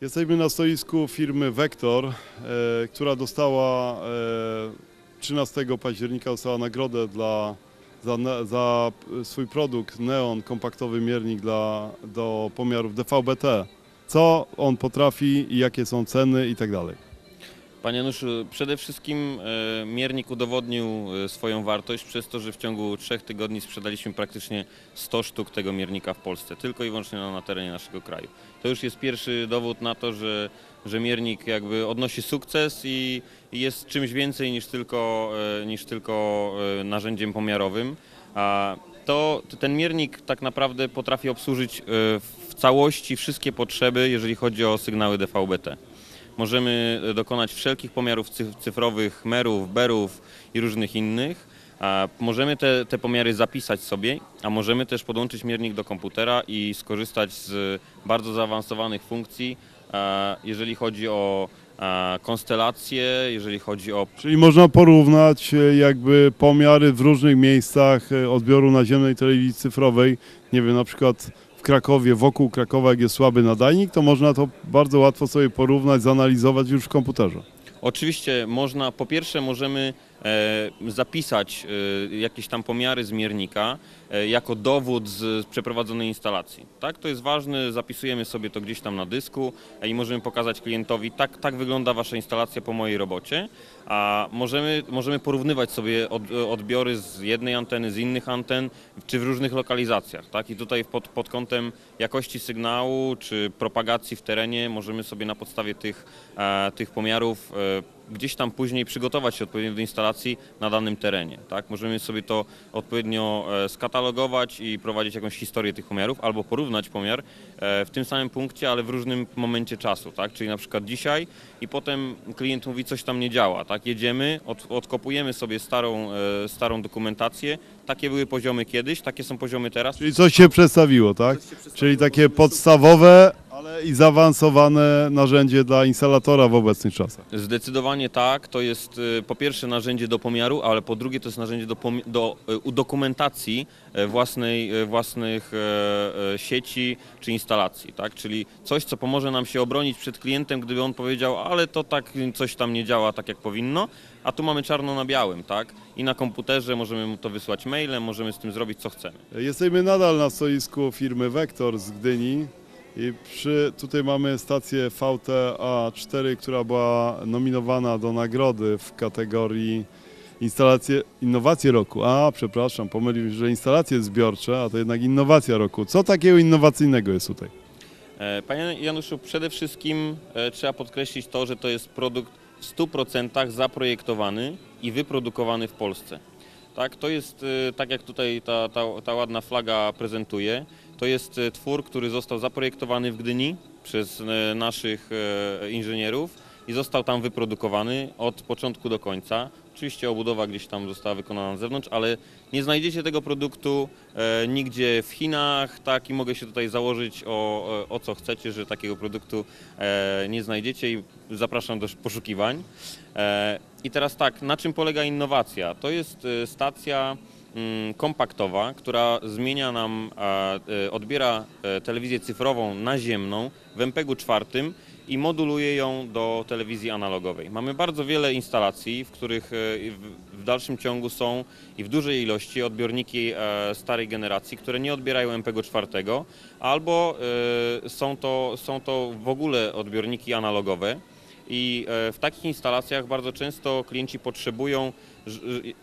Jesteśmy na stoisku firmy Vector, e, która dostała e, 13 października dostała nagrodę dla, za, za swój produkt Neon, kompaktowy miernik dla, do pomiarów DVB-T. Co on potrafi i jakie są ceny i tak dalej. Panie Januszu, przede wszystkim e, miernik udowodnił e, swoją wartość przez to, że w ciągu trzech tygodni sprzedaliśmy praktycznie 100 sztuk tego miernika w Polsce, tylko i wyłącznie na, terenie naszego kraju. To już jest pierwszy dowód na to, że, że miernik jakby odnosi sukces i i jest czymś więcej niż tylko, e, niż tylko narzędziem pomiarowym. A to ten miernik tak naprawdę potrafi obsłużyć w całości wszystkie potrzeby, jeżeli chodzi o sygnały DVB-T. Możemy dokonać wszelkich pomiarów cyf- cyfrowych, merów, berów i różnych innych. Możemy te, te pomiary zapisać sobie, a możemy też podłączyć miernik do komputera i skorzystać z bardzo zaawansowanych funkcji, jeżeli chodzi o konstelacje, jeżeli chodzi o Czyli można porównać e, jakby pomiary w różnych miejscach e, odbioru naziemnej telewizji cyfrowej. Nie wiem, na przykład w Krakowie, wokół Krakowa, jak jest słaby nadajnik, to można to bardzo łatwo sobie porównać, zanalizować już w komputerze. Oczywiście można, po pierwsze możemy zapisać e, jakieś tam pomiary zmiernika e, jako dowód z, z przeprowadzonej instalacji. Tak, to jest ważne, zapisujemy sobie to gdzieś tam na dysku e, i możemy pokazać klientowi, tak, tak wygląda Wasza instalacja po mojej robocie, a możemy, możemy porównywać sobie od, odbiory z jednej anteny, z innych anten, czy w różnych lokalizacjach. Tak? I tutaj pod, pod kątem jakości sygnału, czy propagacji w terenie możemy sobie na podstawie tych, e, tych pomiarów e, gdzieś tam później przygotować się odpowiednio do instalacji na danym terenie. Tak? Możemy sobie to odpowiednio e, skatalogować i prowadzić jakąś historię tych pomiarów, albo porównać pomiar e, w tym samym punkcie, ale w różnym momencie czasu. Tak? Czyli na przykład dzisiaj i potem klient mówi, coś tam nie działa. Tak? Jedziemy, od, odkopujemy sobie starą, e, starą dokumentację. Takie były poziomy kiedyś, takie są poziomy teraz. Czyli coś się przestawiło, tak? Czyli takie podstawowe, i zaawansowane narzędzie dla instalatora w obecnych czasach. Zdecydowanie tak. To jest y, po pierwsze narzędzie do pomiaru, ale po drugie to jest narzędzie do, do y, udokumentacji e, własnej, e, własnych e, sieci czy instalacji. Tak? Czyli coś, co pomoże nam się obronić przed klientem, gdyby on powiedział, ale to tak coś tam nie działa tak jak powinno. A tu mamy czarno na białym, tak? I na komputerze możemy mu to wysłać mailem, możemy z tym zrobić co chcemy. Jesteśmy nadal na stoisku firmy Vector z Gdyni i przy, tutaj mamy stację VTA4, która była nominowana do nagrody w kategorii instalacje, innowacje roku. A, przepraszam, pomyliłem się, że instalacje zbiorcze, a to jednak innowacja roku. Co takiego innowacyjnego jest tutaj? E, Panie Januszu, przede wszystkim e, trzeba podkreślić to, że to jest produkt w 100% zaprojektowany i wyprodukowany w Polsce. Tak, to jest, e, tak jak tutaj ta, ta, ta ładna flaga prezentuje, to jest e, twór, który został zaprojektowany w Gdyni przez e, naszych e, inżynierów i został tam wyprodukowany od początku do końca. Oczywiście obudowa gdzieś tam została wykonana na zewnątrz, ale nie znajdziecie tego produktu e, nigdzie w Chinach, tak i mogę się tutaj założyć o, o co chcecie, że takiego produktu e, nie znajdziecie i zapraszam do poszukiwań. E, I teraz tak, na czym polega innowacja? To jest stacja kompaktowa, która zmienia nam, a, e, odbiera e, telewizję cyfrową naziemną w MPEG-u czwartym i moduluje ją do telewizji analogowej. Mamy bardzo wiele instalacji, w których e, w- dalszym ciągu są i w dużej ilości odbiorniki e, starej generacji, które nie odbierają MPEG-u czwartego, albo e, są to, są to w ogóle odbiorniki analogowe. I e, w takich instalacjach bardzo często klienci potrzebują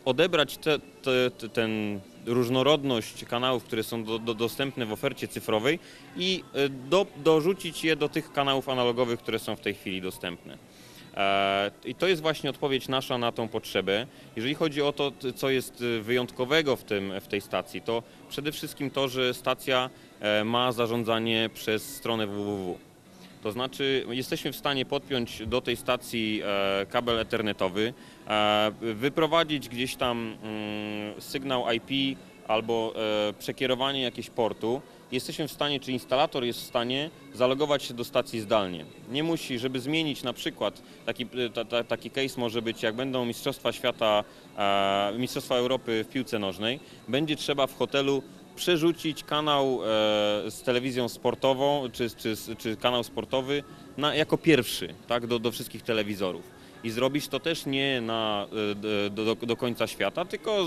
odebrać te, te, te, ten różnorodność kanałów, które są do, do, dostępne w ofercie cyfrowej i e, do, dorzucić je do tych kanałów analogowych, które są w tej chwili dostępne. E, I to jest właśnie odpowiedź nasza na tą potrzebę. Jeżeli chodzi o to, co jest e, wyjątkowego w, tym, w tej stacji, to przede wszystkim to, że stacja ma zarządzanie przez stronę www. To znaczy jesteśmy w stanie podpiąć do tej stacji e, kabel ethernetowy, e, wyprowadzić gdzieś tam mm, sygnał IP albo e, przekierowanie jakiegoś portu. Jesteśmy w stanie, czy instalator jest w stanie zalogować się do stacji zdalnie. Nie musi, żeby zmienić na przykład, taki, ta, ta, taki case może być, jak będą Mistrzostwa Świata, Mistrzostwa Europy w piłce nożnej, będzie trzeba w hotelu przerzucić kanał e, z telewizją sportową, czy, czy, czy kanał sportowy na, jako pierwszy tak, do, do wszystkich telewizorów. I zrobić to też nie na, e, do, do, końca świata, tylko e,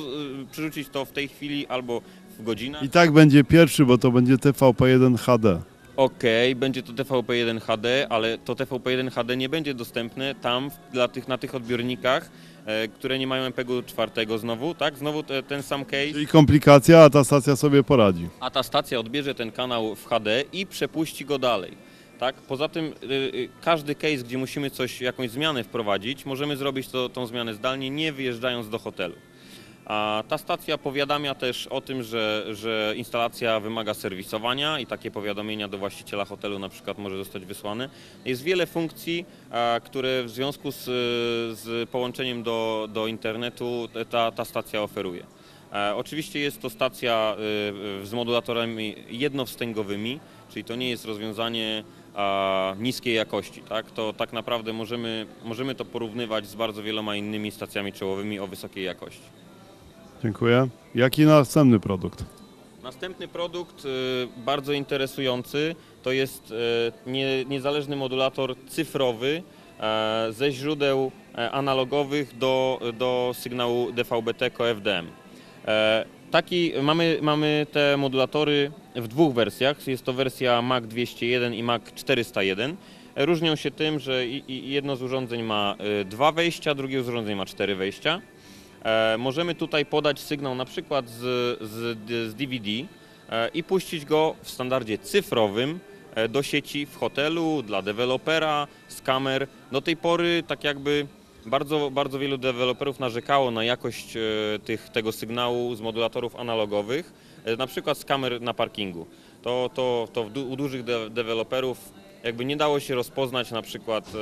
przerzucić to w tej chwili albo w godzinach. I tak będzie pierwszy, bo to będzie TVP1 HD. Okej, będzie to TVP1 HD, ale to TVP1 HD nie będzie dostępne tam w- dla tych, na tych odbiornikach, e, które nie mają MPEG-u czwartego znowu, tak? Znowu te, ten sam case. Czyli komplikacja, a ta stacja sobie poradzi. a ta stacja odbierze ten kanał w HD i przepuści go dalej. Tak? Poza tym y, y, każdy case, gdzie musimy coś, jakąś zmianę wprowadzić, możemy zrobić to, tą zmianę zdalnie, nie wyjeżdżając do hotelu. A ta stacja powiadamia też o tym, że, że instalacja wymaga serwisowania i takie powiadomienia do właściciela hotelu na przykład może zostać wysłane. Jest wiele funkcji, które w związku z, z połączeniem do, do internetu ta, ta stacja oferuje. Oczywiście jest to stacja y, z modulatorami jednowstęgowymi, czyli to nie jest rozwiązanie niskiej jakości. Tak? To tak naprawdę możemy, możemy to porównywać z bardzo wieloma innymi stacjami czołowymi o wysokiej jakości. Dziękuję. Jaki następny produkt? Następny produkt y, bardzo interesujący to jest y, nie, niezależny modulator cyfrowy e, ze źródeł analogowych do, do sygnału DVB-T FDM. E, Taki, mamy, mamy te modulatory w dwóch wersjach. Jest to wersja MAC 201 i MAC 401. E, Różnią się tym, że jedno z urządzeń ma y, dwa wejścia, drugie z urządzeń ma cztery wejścia. E, możemy tutaj podać sygnał na przykład z, z, z DVD e, i puścić go w standardzie cyfrowym e, do sieci w hotelu, dla dewelopera, z kamer. Do tej pory tak jakby bardzo, bardzo wielu deweloperów narzekało na jakość tych, tego sygnału z modulatorów analogowych, na przykład z kamer na parkingu. To, to, to u dużych de deweloperów jakby nie dało się rozpoznać na przykład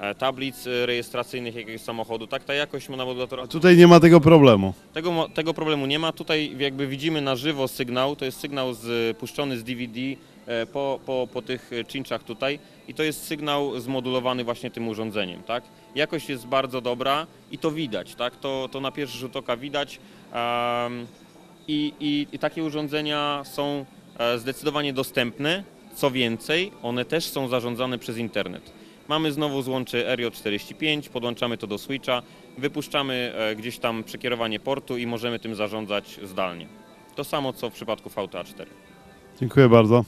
e, e, tablic rejestracyjnych jakiegoś samochodu. Tak ta jakość na modulatorach Tutaj nie ma tego problemu. tego, tego problemu nie ma. Tutaj jakby widzimy na żywo sygnał, to jest sygnał z, puszczony z DVD e, po, po, po tych czynczach tutaj i to jest sygnał zmodulowany właśnie tym urządzeniem, tak? Jakość jest bardzo dobra i to widać, tak? To, to na pierwszy rzut oka widać i, i, i takie urządzenia są e, zdecydowanie dostępne. Co więcej, one też są zarządzane przez internet. Mamy znowu złącze RJ45, podłączamy to do switcha, wypuszczamy e, gdzieś tam przekierowanie portu i możemy tym zarządzać zdalnie. To samo co w przypadku VTA4. Dziękuję bardzo.